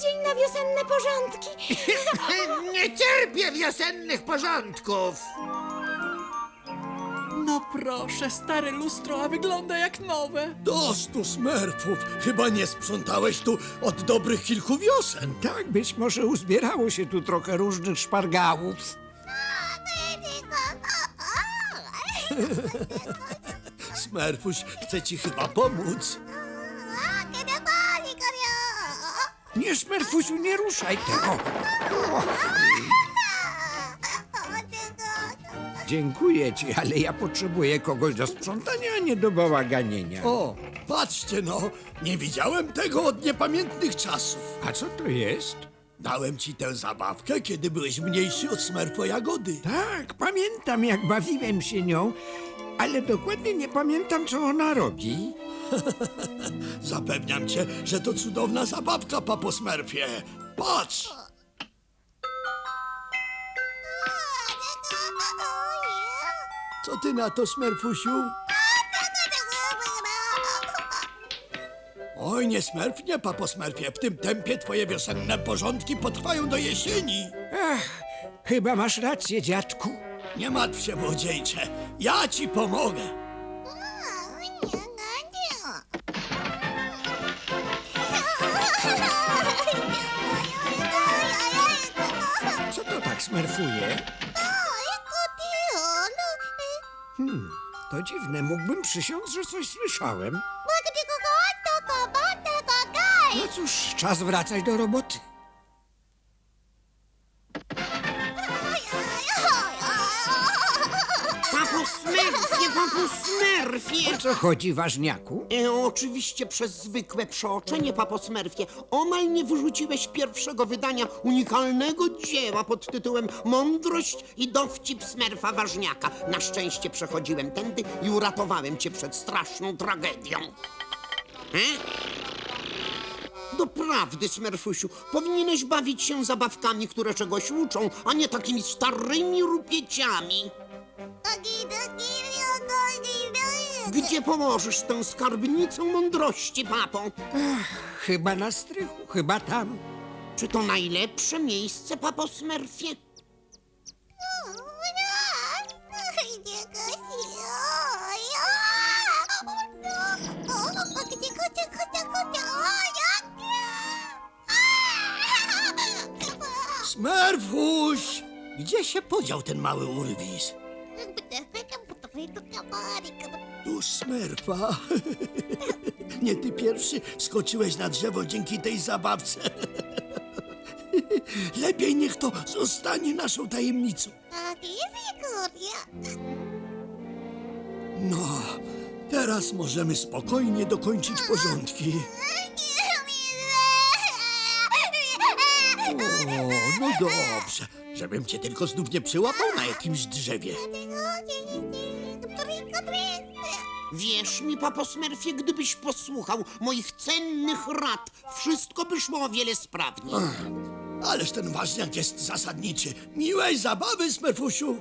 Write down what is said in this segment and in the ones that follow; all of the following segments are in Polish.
piękny dzień na wiosenne porządki. Nie cierpię wiosennych porządków. No proszę, stare lustro, a wygląda jak nowe. Dość tu smerfów. Chyba nie sprzątałeś tu od dobrych kilku wiosen. Tak, być może uzbierało się tu trochę różnych szpargałów. Smerfuś chce ci chyba pomóc. Nie, Smerfusiu, nie ruszaj tego. Dziękuję ci, ale ja potrzebuję kogoś do sprzątania, a nie do bałaganienia. O, patrzcie no, nie widziałem tego od niepamiętnych czasów. A co to jest? Dałem ci tę zabawkę, kiedy byłeś mniejszy od smerfo jagody. Tak, pamiętam, jak bawiłem się nią, ale dokładnie nie pamiętam, co ona robi. Zapewniam cię, że to cudowna zabawka, papo smerfie. Patrz! Co ty na to, smerfusiu? Oj, nie smerf, nie papo smerfie. W tym tempie twoje wiosenne porządki potrwają do jesieni. Ach, chyba masz rację, dziadku. Nie martw się, młodzieńcze. Ja ci pomogę. Smerfuje? Hmm, to dziwne, mógłbym przysiąc, że coś słyszałem. No cóż, czas wracać do roboty. Smerfie! O co chodzi, ważniaku? E, oczywiście przez zwykłe przeoczenie, papo Smerfie. Omal nie wyrzuciłeś pierwszego wydania unikalnego dzieła pod tytułem Mądrość i dowcip Smerfa Ważniaka. Na szczęście przechodziłem tędy i uratowałem cię przed straszną tragedią. E? Doprawdy, Smerfusiu, powinieneś bawić się zabawkami, które czegoś uczą, a nie takimi starymi rupieciami. Gdzie położysz tę skarbnicę mądrości, papo? Chyba na strychu, chyba tam. Czy to najlepsze miejsce, papo Smurfie? Smerfuś! Gdzie się podział ten mały urwis? Tu smerfa. Nie ty pierwszy skoczyłeś na drzewo dzięki tej zabawce. Lepiej niech to zostanie naszą tajemnicą. No, teraz możemy spokojnie dokończyć porządki. O, no dobrze. Żebym cię tylko znów nie przyłapał na jakimś drzewie. Wierz mi, papo Smurfie, gdybyś posłuchał moich cennych rad, wszystko by szło o wiele sprawniej. Ależ ten ważniak jest zasadniczy. Miłej zabawy, Smerfusiu.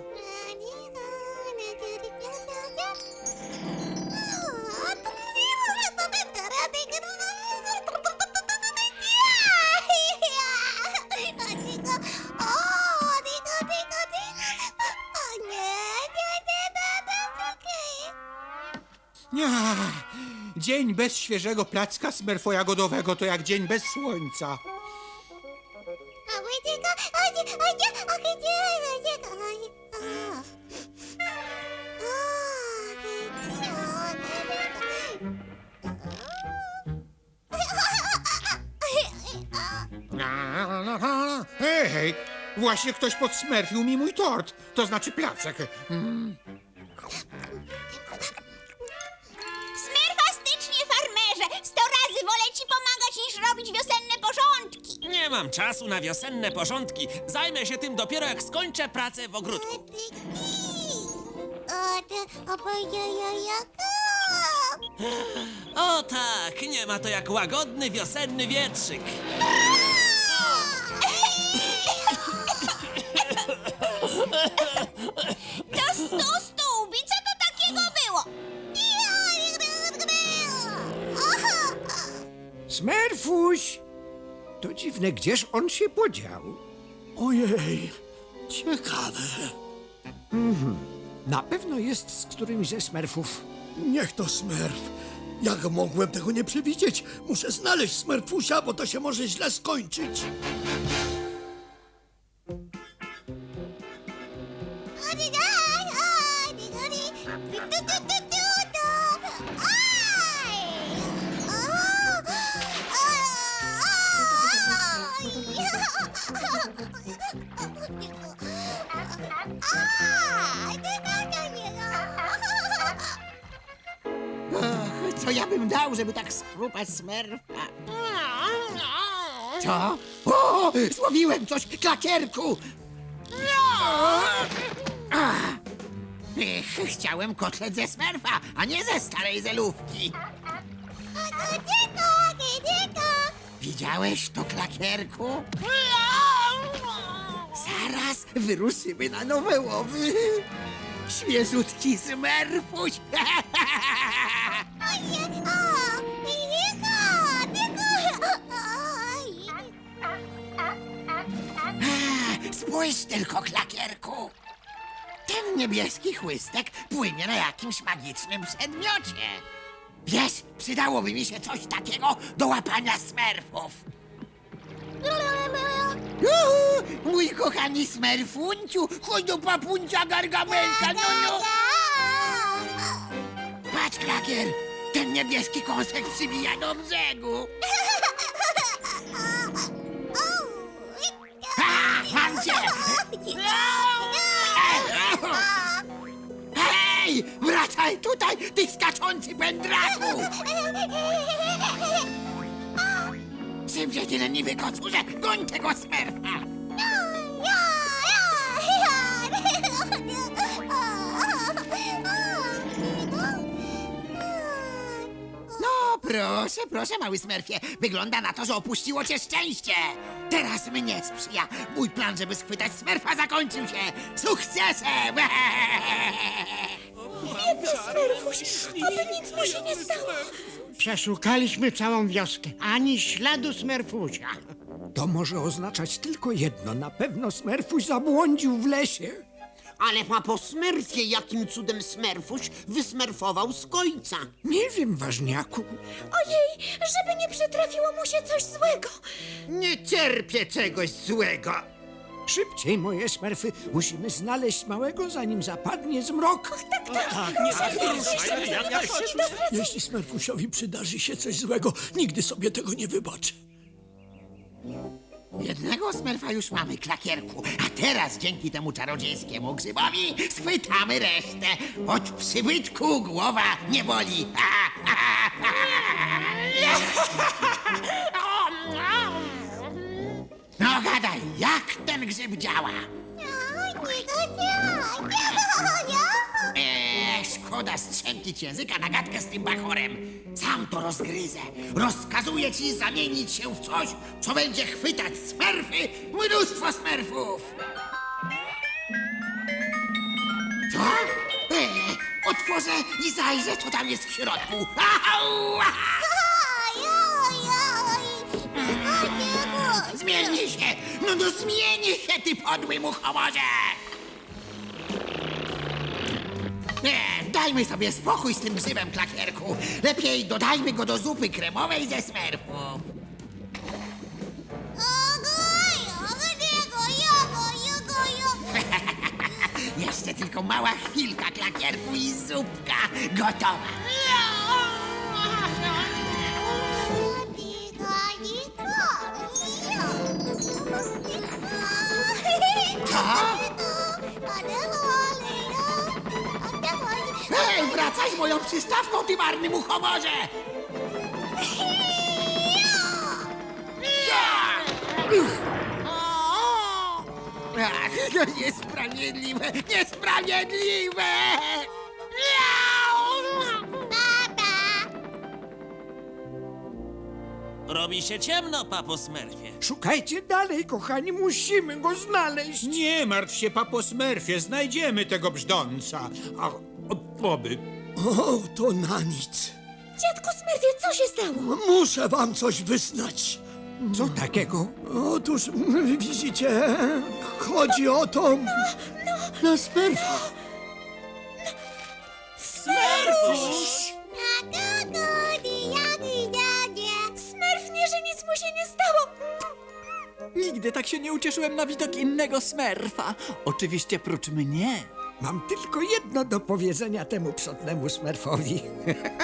Nie. Dzień bez świeżego placka smerfojagodowego to jak dzień bez słońca. Hej, hej, właśnie ktoś podsmerfił mi mój tort, to znaczy placek. Smerfastycznie, Nie mam czasu na wiosenne porządki. Zajmę się tym dopiero jak skończę pracę w ogródku. O tak, nie ma to jak łagodny wiosenny wietrzyk. To stu stół, co to takiego było? Smerfuś! Dziwne, gdzież on się podział. Ojej, ciekawe. Na pewno jest z którymś ze smerfów. Niech to smerf. Jak mogłem tego nie przewidzieć? Muszę znaleźć smerfusia, bo to się może źle skończyć. Co ja bym dał, żeby tak schrupać smerfa? Co? O, złowiłem coś, klakierku! Ech, Chciałem kotlet ze smerfa, a nie ze starej zelówki. Widziałeś to, klakierku? Zaraz wyruszymy na nowe łowy. Świeżutki smerfuś. Spójrz tylko, klakierku. Ten niebieski chłystek płynie na jakimś magicznym przedmiocie. Wiesz, przydałoby mi się coś takiego do łapania smerfów. Uhu, mój kochany smerfunciu, chodź do papuncia gargamelka, no no. Patrz, klakier, ten niebieski kąsek przybija do brzegu. Hej, wracaj tutaj, ty skaczący pędraku! Szybciej, ty leniwy kocurze, goń tego smerfa! No, proszę, proszę, mały smerfie. Wygląda na to, że opuściło cię szczęście. Teraz mnie sprzyja. Mój plan, żeby schwytać smerfa, zakończył się sukcesem. Smerfuś, aby nic mu się nie stało. Przeszukaliśmy całą wioskę. Ani śladu smerfusia. To może oznaczać tylko jedno. Na pewno smerfuś zabłądził w lesie. Ale papo smerfie, jakim cudem smerfuś wysmerfował z końca. Nie wiem, ważniaku. Ojej, żeby nie przytrafiło mu się coś złego. Nie cierpię czegoś złego. Szybciej, moje smerfy. Musimy znaleźć małego, zanim zapadnie zmrok. Jeśli smerfusiowi przydarzy się coś złego, nigdy sobie tego nie wybaczę. Jednego smerfa już mamy, klakierku. A teraz dzięki temu czarodziejskiemu grzybowi schwytamy resztę. Od przybytku głowa nie boli. No gadaj, jak ten grzyb działa? Szkoda strzępić języka na gadkę z tym bachorem. Sam to rozgryzę. Rozkazuję ci zamienić się w coś, co będzie chwytać smerfy, mnóstwo smerfów. Co? Eee, otworzę i zajrzę, co tam jest w środku. Au! Zmieni się! No no zmieni się, ty podły muchomorze! Dajmy sobie spokój z tym grzybem, klakierku. Lepiej dodajmy go do zupy kremowej ze smerfów. Jeszcze tylko mała chwilka, klakierku, i zupka gotowa. Moją przystawką, ty marny muchomorze! Uch. Ach, to niesprawiedliwe, niesprawiedliwe! Robi się ciemno, papo Smurfie. Szukajcie dalej, kochani. Musimy go znaleźć. Nie martw się, papo Smurfie, znajdziemy tego brzdąca. A, o, oby. O, to na nic. Dziadku Smerfie, co się stało? Muszę wam coś wyznać. Co takiego? Otóż, widzicie, chodzi o to... Na Smerfa. Smerf nie, że nic mu się nie stało. Nigdy tak się nie ucieszyłem na widok innego smerfa. Oczywiście prócz mnie. Mam tylko jedno do powiedzenia temu psotnemu smerfowi.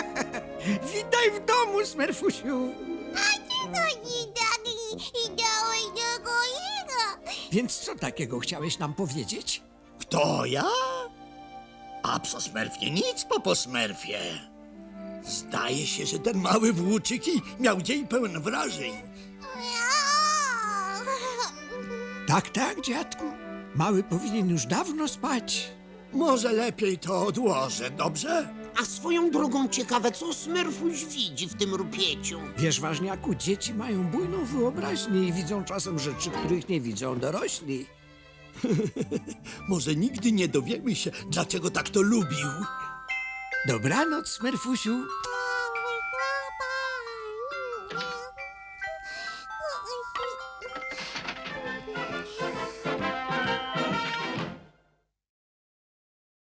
Witaj w domu, smerfusiu. Więc co takiego chciałeś nam powiedzieć? Kto ja? A pso Smerfie nic po posmerfie. Zdaje się, że ten mały włóczyki miał dzień pełen wrażeń. Tak, tak, dziadku. Mały powinien już dawno spać. Może lepiej to odłożę, dobrze? A swoją drogą ciekawe, co Smerfuś widzi w tym rupieciu. Wiesz, ważniaku, dzieci mają bujną wyobraźnię i widzą czasem rzeczy, których nie widzą dorośli. Może nigdy nie dowiemy się, dlaczego tak to lubił. Dobranoc, smerfusiu.